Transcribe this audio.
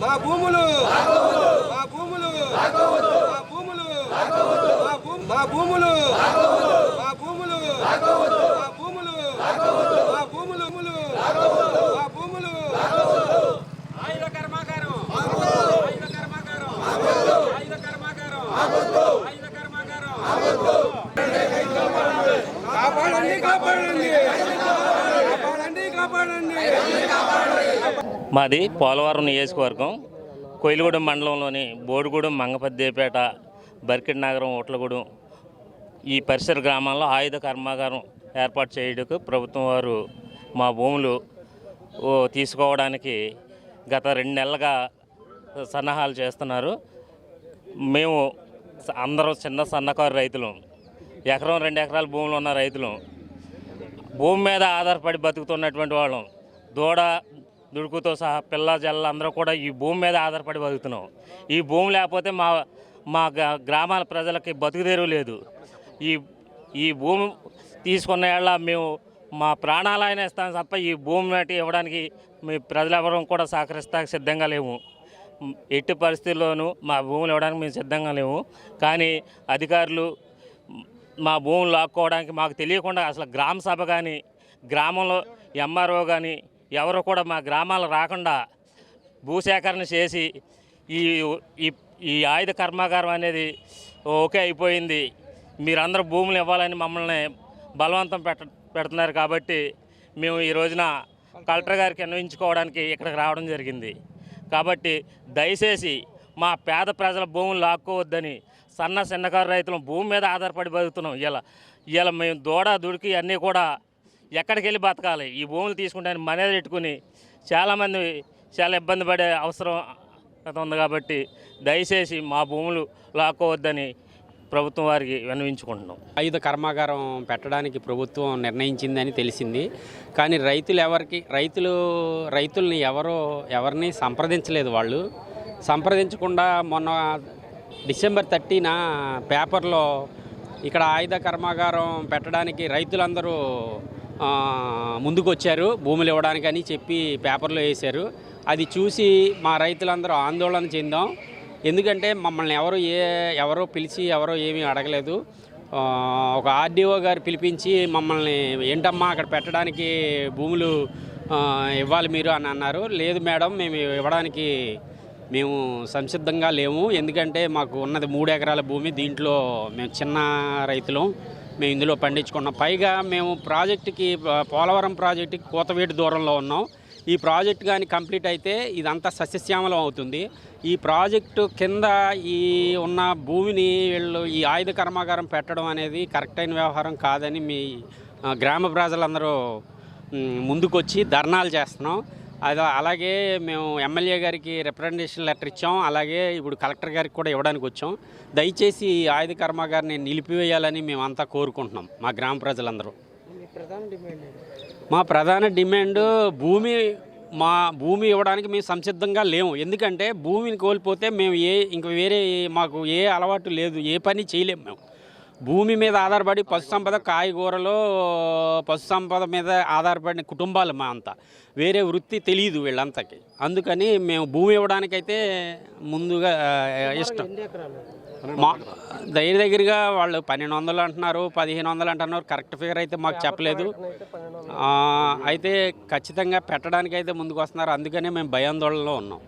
మా భూములు మా భూములు మా భూములు మా భూములు మా భూములు మా భూములు మా భూములు మా భూములు. ఆయుధ కర్మాగారం ఆయుధ కర్మాగారం ఆయుధ కర్మాగారం ఆయుధ కర్మాగారం. కాపాడండి కాపాడండి. కాపాడండి కాపాడండి. మాది పోలవరం నియోజకవర్గం. కొయిలగూడెం మండలంలోని బోడిగూడెం మంగపద్దేపేట బర్కిడ్ నగరం ఓట్లగూడెం ఈ పరిసర గ్రామాల్లో ఆయుధ కర్మాగారం ఏర్పాటు చేయడానికి ప్రభుత్వం వారు మా భూములు ఓ, తీసుకోవడానికి గత రెండు నెలలుగా సన్నాహాలు చేస్తున్నారు. మేము అందరం చిన్న సన్నకారు రైతులు. ఎకరం రెండు ఎకరాల భూములు ఉన్న రైతులు. భూమి మీద ఆధారపడి బతుకుతున్నటువంటి వాళ్ళం. దూడ దుడుకుతో సహా పిల్ల జల్ల అందరూ కూడా ఈ భూమి మీద ఆధారపడి బతుకుతున్నాం. ఈ భూమి లేకపోతే మా మా గ్రా- గ్రామాల ప్రజలకి బతుకుదేరు లేదు. ఈ ఈ భూమి తీసుకున్న ఏళ్ళ మేము మా ప్రాణాలైనా ఇస్తాం తప్ప ఈ భూమి నాటి ఇవ్వడానికి మీ ప్రజలెవరం కూడా సహకరిస్తా సిద్ధంగా లేము. ఎట్టి పరిస్థితుల్లోనూ మా భూములు ఇవ్వడానికి మేము సిద్ధంగా లేము. కానీ అధికారులు మా భూములు లాక్కోవడానికి మాకు తెలియకుండా అసలు గ్రామ సభ కానీ గ్రామంలో ఎంఆర్ఓ కానీ ఎవరు కూడా మా గ్రామాలు రాకుండా భూసేకరణ చేసి ఈ ఈ ఈ ఆయుధ కర్మాగారం అనేది ఓకే అయిపోయింది. మీరందరూ భూములు ఇవ్వాలని మమ్మల్ని బలవంతం పెట్ట పెడుతున్నారు కాబట్టి మేము ఈ రోజున కలెక్టర్ గారికి అన్వయించుకోవడానికి ఇక్కడికి రావడం జరిగింది. కాబట్టి దయచేసి మా పేద ప్రజల భూములు లాక్కోవద్దని సన్న చిన్నకారు రైతులు భూమి మీద ఆధారపడి బతుకుతున్నాం. ఇలా ఇలా మేము దూడ దుడికి అన్నీ కూడా ఎక్కడికి వెళ్ళి బతకాలి? ఈ భూములు తీసుకుంటే మనీ పెట్టుకుని చాలామంది చాలా ఇబ్బంది పడే అవసరం ఉంది కాబట్టి దయచేసి మా భూములు లాక్కోవద్దని ప్రభుత్వం వారికి విన్నవించుకుంటున్నాం. ఆయుధ కర్మాగారం పెట్టడానికి ప్రభుత్వం నిర్ణయించిందని తెలిసింది. కానీ రైతులు ఎవరికి రైతులు రైతుల్ని ఎవరో ఎవరిని సంప్రదించలేదు వాళ్ళు. సంప్రదించకుండా మొన్న డిసెంబర్ థర్టీన పేపర్లో ఇక్కడ ఆయుధ కర్మాగారం పెట్టడానికి రైతులందరూ ముందుకు వచ్చారు భూములు ఇవ్వడానికని చెప్పి పేపర్లో వేశారు. అది చూసి మా రైతులందరూ ఆందోళన చెందాం. ఎందుకంటే మమ్మల్ని ఎవరు ఏ ఎవరో పిలిచి ఎవరో ఏమీ అడగలేదు. ఒక ఆర్డీఓ గారు పిలిపించి మమ్మల్ని ఏంటమ్మా అక్కడ పెట్టడానికి భూములు ఇవ్వాలి మీరు అని అన్నారు. లేదు మేడం మేము ఇవ్వడానికి మేము సంసిద్ధంగా లేము. ఎందుకంటే మాకు ఉన్నది మూడు ఎకరాల భూమి దీంట్లో మేము చిన్న రైతులం. మేము ఇందులో పండించుకున్నాం. పైగా మేము ప్రాజెక్టుకి పోలవరం ప్రాజెక్టుకి కోతవేటు దూరంలో ఉన్నాం. ఈ ప్రాజెక్ట్ కానీ కంప్లీట్ అయితే ఇదంతా సస్యశ్యామలం అవుతుంది. ఈ ప్రాజెక్టు కింద ఈ ఉన్న భూమిని వీళ్ళు ఈ ఆయుధ కర్మాగారం పెట్టడం అనేది కరెక్ట్ అయిన వ్యవహారం కాదని మీ గ్రామ ప్రజలందరూ ముందుకొచ్చి ధర్నాలు చేస్తున్నాం. అది అలాగే మేము ఎమ్మెల్యే గారికి రిప్రజెంటేషన్ లెటర్ ఇచ్చాం. అలాగే ఇప్పుడు కలెక్టర్ గారికి కూడా ఇవ్వడానికి వచ్చాం. దయచేసి ఈ ఆయుధ కర్మాగారిని నిలిపివేయాలని మేమంతా కోరుకుంటున్నాం మా గ్రామ ప్రజలందరూ. మా ప్రధాన డిమాండ్ భూమి మా భూమి ఇవ్వడానికి మేము సంసిద్ధంగా లేము. ఎందుకంటే భూమిని కోల్పోతే మేము ఏ ఇంక వేరే మాకు ఏ అలవాటు లేదు ఏ పని చేయలేము మేము. భూమి మీద ఆధారపడి పశు సంపద కాయగూరలు పశు సంపద మీద ఆధారపడిన కుటుంబాలు మా అంతా. వేరే వృత్తి తెలియదు వీళ్ళంతకి. అందుకని మేము భూమి ఇవ్వడానికైతే ముందుగా ఇష్టం. మా దగ్గర దగ్గరగా వాళ్ళు పన్నెండు వందలు అంటున్నారు పదిహేను వందలు అంటున్నారు. కరెక్ట్ ఫిగర్ అయితే మాకు చెప్పలేదు. అయితే ఖచ్చితంగా పెట్టడానికైతే ముందుకు వస్తున్నారు. అందుకనే మేము భయాందోళనలో ఉన్నాం.